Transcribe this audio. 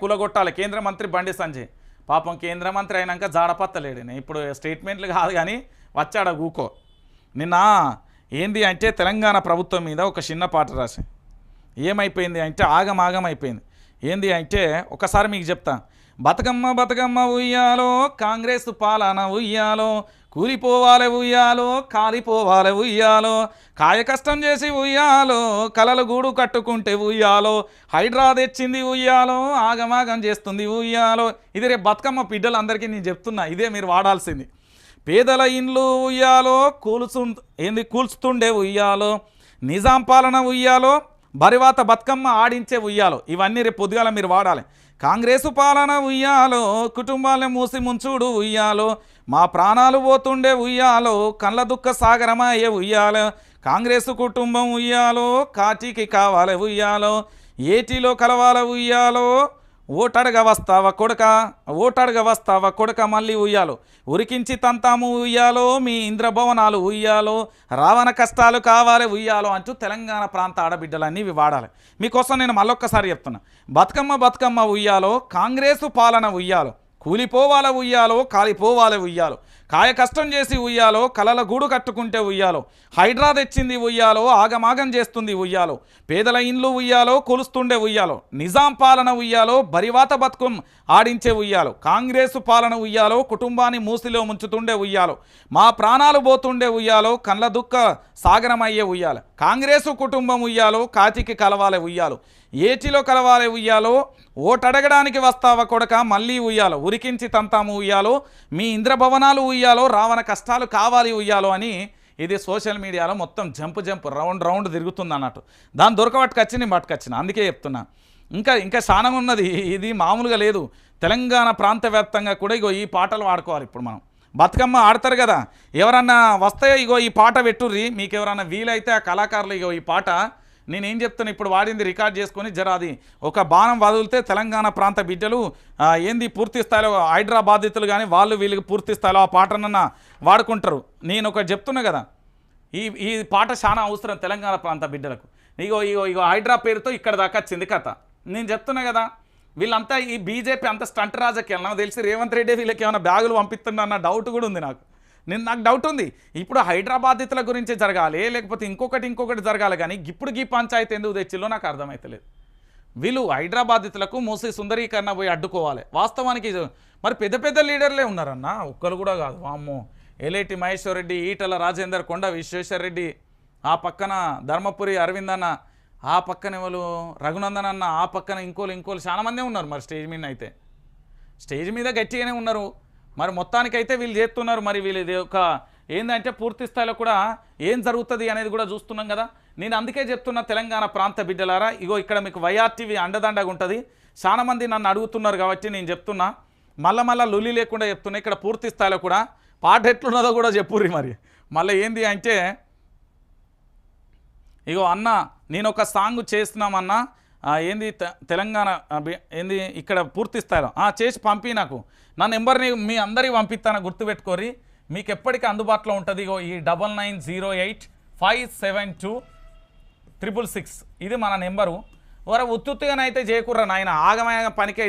కులగొట్టాలి. కేంద్ర మంత్రి బండి సంజయ్. పాపం కేంద్ర మంత్రి అయినాక జాడపత్తలేడు ఇప్పుడు స్టేట్మెంట్లు కాదు కానీ వచ్చాడ ఊకో. నిన్న ఏంది అంటే తెలంగాణ ప్రభుత్వం మీద ఒక చిన్న పాట రాసి. ఏమైపోయింది అంటే ఆగమాగం అయిపోయింది. ఏంది అంటే ఒకసారి మీకు చెప్తా. బతుకమ్మ బతుకమ్మ ఉయ్యాలో కాంగ్రెస్ పాలన ఉయ్యాలో కూలిపోవాలి ఉయ్యాలో కాలిపోవాలి ఉయ్యాలో కాయ కష్టం చేసి ఉయ్యాలో కలలు గూడు కట్టుకుంటే ఉయ్యాలో హైడ్రా తెచ్చింది ఉయ్యాలో ఆగమాగం చేస్తుంది ఉయ్యాలో. ఇది రేపు బతుకమ్మ బిడ్డలందరికీ నేను చెప్తున్నా ఇదే మీరు వాడాల్సింది. పేదల ఇండ్లు ఉయ్యాలో కూల్చు ఏంది కూల్చుతుండే ఉయ్యాలో నిజాం పాలన ఉయ్యాలో బరివాత బతుకమ్మ ఆడించే ఉయ్యాలో. ఇవన్నీ రేపు పొద్దుగాల మీరు వాడాలి. కాంగ్రెసు పాలన ఉయ్యాలో కుటుంబాలను మూసి ముంచుడు ఉయ్యాలో మా ప్రాణాలు పోతుండే ఉయ్యాలో కళ్ళ దుఃఖ సాగరమయ్యే ఉయ్యాలో కాంగ్రెసు కుటుంబం ఉయ్యాలో కాటికి కావాలి ఉయ్యాలో ఏటిలో కలవాల ఉయ్యాలో ఓటడగ వస్తావా కొడక? ఓటడగ వస్తావా కొడక మళ్ళీ ఉయ్యాలో? ఉరికించి తంతాము ఉయ్యాలో మీ ఇంద్రభవనాలు ఉయ్యాలో రావణ కష్టాలు కావాలి ఉయ్యాలో అంటూ తెలంగాణ ప్రాంత ఆడబిడ్డలన్నీ ఇవి వాడాలి. మీకోసం నేను మళ్ళొక్కసారి చెప్తున్నా. బతుకమ్మ బతుకమ్మ ఉయ్యాలో కాంగ్రెసు పాలన ఉయ్యాలో కూలిపోవాల ఉయ్యాలో కాలిపోవాల ఉయ్యాలో. కాయ కష్టం చేసి ఉయ్యాలో కలల గూడు కట్టుకుంటే ఉయ్యాలో. హైడ్రా తెచ్చింది ఉయ్యాలో ఆగమాగం చేస్తుంది ఉయ్యాలో. పేదల ఇండ్లు ఉయ్యాలో కొలుస్తుండే ఉయ్యాలో. నిజాం పాలన ఉయ్యాలో బరివాత బతుకం ఆడించే ఉయ్యాలో. కాంగ్రెసు పాలన ఉయ్యాలో కుటుంబాన్ని మూసిలో ముంచుతుండే ఉయ్యాలో. మా ప్రాణాలు పోతుండే ఉయ్యాలో కళ్ళ దుఃఖ సాగరమయ్యే ఉయ్యాల. కాంగ్రెసు కుటుంబం ఉయ్యాలో కాతికి కలవాలే ఉయ్యాలో. ఏటిలో కలవాలే ఉయ్యాలో? ఓటడగడానికి వస్తావా కొడక? మళ్ళీ ఉయ్యాలో. ఉరికించి తంతాము ఉయ్యాలో. మీ ఇంద్రభవనాలు ఉయ్యాలో. రావణ కష్టాలు కావాలి ఉయ్యాలో అని ఇది సోషల్ మీడియాలో మొత్తం జంపు జంపు రౌండ్ రౌండ్ తిరుగుతుంది అన్నట్టు. దాన్ని దొరకబట్టుకొచ్చి నేను పట్టుకొచ్చిన అందుకే చెప్తున్నా. ఇంకా ఇంకా స్థానం ఉన్నది ఇది మామూలుగా లేదు. తెలంగాణ ప్రాంత వ్యాప్తంగా కూడా ఇగో ఈ పాటలు వాడుకోవాలి ఇప్పుడు మనం. బతుకమ్మ ఆడతారు కదా. ఎవరన్నా వస్తే ఇగో ఈ పాట పెట్టుర్రి మీకు ఎవరన్నా వీలైతే ఆ కళాకారులు ఇగో ఈ పాట నేనేం చెప్తాను ఇప్పుడు వాడింది రికార్డ్ చేసుకొని జర అది ఒక బాణం వదిలితే తెలంగాణ ప్రాంత బిడ్డలు ఏంది పూర్తి స్థాయిలో హైడ్రా కానీ వాళ్ళు వీళ్ళకి పూర్తి స్థాయిలో ఆ పాటనన్న వాడుకుంటారు. నేను ఒకటి చెప్తున్నా కదా ఈ ఈ పాట చాలా అవసరం తెలంగాణ ప్రాంత బిడ్డలకు. ఇగో ఇగో ఇగో హైడ్రా పేరుతో ఇక్కడ దాకా వచ్చింది కథ నేను చెప్తున్నా కదా వీళ్ళంతా ఈ బీజేపీ అంత స్టంట్ రాజకీయాలు. నాకు తెలిసి రేవంత్ రెడ్డి వీళ్ళకి ఏమైనా బ్యాగులు పంపిస్తున్నా అన్న డౌట్ కూడా ఉంది నాకు. నేను నాకు డౌట్ ఉంది. ఇప్పుడు హైదరాబాదితుల గురించి జరగాలి లేకపోతే ఇంకొకటి ఇంకొకటి జరగాలి కానీ ఇప్పుడు ఈ పంచాయతీ ఎందుకు తెచ్చిలో నాకు అర్థమవుతలేదు వీళ్ళు హైదరాబాదితులకు మూసి సుందరీకరణ పోయి అడ్డుకోవాలి. వాస్తవానికి మరి పెద్ద పెద్ద లీడర్లే ఉన్నారన్న? ఒక్కరు కూడా కాదు. వామ్మో. ఎలేటి మహేశ్వర్ రెడ్డి ఈటల రాజేందర్ కొండ విశ్వేశ్వర రెడ్డి ఆ పక్కన ధర్మపురి అరవిందన్న ఆ పక్కన ఎవరు? రఘునందన్ అన్న ఆ పక్కన ఇంకోలు ఇంకోలు చాలామందే ఉన్నారు మరి స్టేజ్ మీద అయితే. స్టేజ్ మీద గట్టిగానే ఉన్నారు. మరి మొత్తానికైతే వీళ్ళు చేస్తున్నారు మరి వీళ్ళది ఒక ఏంటంటే పూర్తి స్థాయిలో కూడా ఏం జరుగుతుంది అనేది కూడా చూస్తున్నాం కదా. నేను అందుకే చెప్తున్న తెలంగాణ ప్రాంత బిడ్డలారా ఇగో ఇక్కడ మీకు వైఆర్టీవీ అండదండగా ఉంటుంది. చాలా మంది నన్ను అడుగుతున్నారు కాబట్టి నేను చెప్తున్నా. మళ్ళీ మళ్ళా లొల్లి లేకుండా చెప్తున్నా. ఇక్కడ పూర్తి స్థాయిలో కూడా పాట ఎట్లున్నదో కూడా చెప్పుర్రి మరి. మళ్ళీ ఏంది అంటే ఇగో అన్న నేను ఒక సాంగ్ చేస్తున్నామన్నా ఏంది తె- తెలంగాణ ఏంది ఇక్కడ పూర్తి స్థాయిలో ఆ, చేసి పంపి నాకు. నా నెంబర్ని మీ అందరికి పంపిస్తాను గుర్తుపెట్టుకోరి మీకు ఎప్పటికీ అందుబాటులో ఉంటుంది ఇగో ఈ double nine zero eight five seven two triple six. ఇది మన నెంబరు. వర ఉత్తుత్తుగానైతే చేయకుర్రా నాయన ఆగమైన పనికి